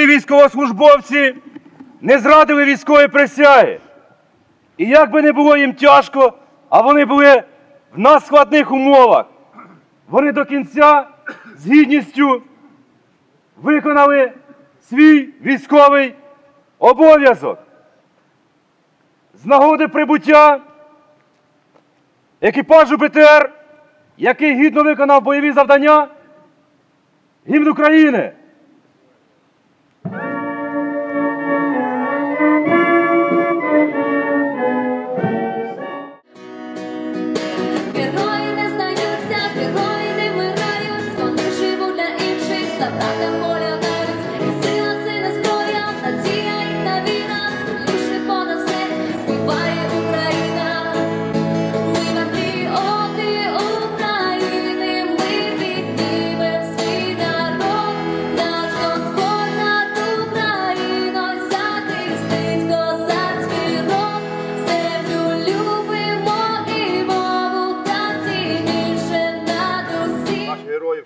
військовослужбовці не зрадили військової присяги. І як би не було їм тяжко, а вони були в надскладних умовах, вони до кінця з гідністю виконали свій військовий обов'язок. З нагоди прибуття екіпажу БТР, який гідно виконав бойові завдання, гімн України.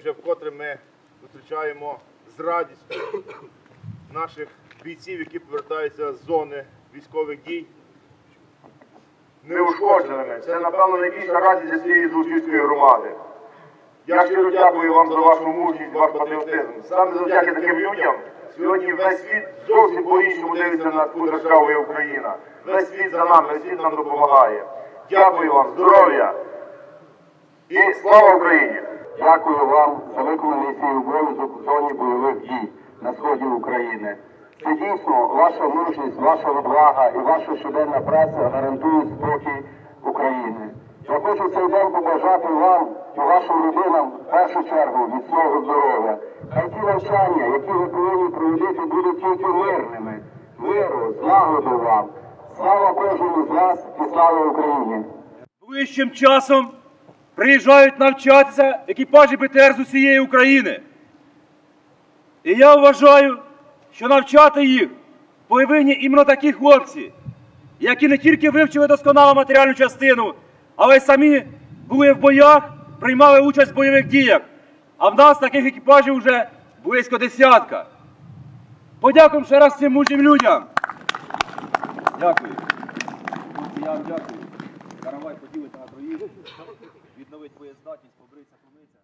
Вже вкотре ми зустрічаємо з радістю наших бійців, які повертаються з зони військових дій. неушкодженими. Це, напевно, найбільша радість для цієї Золочівської громади. Я щиро дякую вам за вашу мужність, ваш патріотизм. Саме завдяки таким людям сьогодні весь світ зовсім по-іншому дивиться на як Україна. Весь світ за нами, весь світ нам допомагає. Дякую вам, здоров'я і слава Україні! Дякую вам за виконаний свій обов'язок у зоні бойових дій на сході України. Це дійсно ваша мужність, ваша відвага і ваша щоденна праця гарантують спокій України. Я хочу цей день побажати вам і вашим родинам в першу чергу міцного здоров'я. Хай ті навчання, які ви повинні проводити, будуть тільки мирними. Миру, злагоди вам. Слава кожному з вас і слава Україні! Ближчим часом приїжджають навчатися екіпажі БТР з усієї України. І я вважаю, що навчати їх повинні іменно такі хлопці, які не тільки вивчили досконало матеріальну частину, але й самі були в боях, приймали участь в бойових діях. А в нас таких екіпажів вже близько десятка. Подякуємо ще раз цим мужнім людям. Дякую. Я вам дякую. Каравай поділити на троїх, здатність побриться, помиться.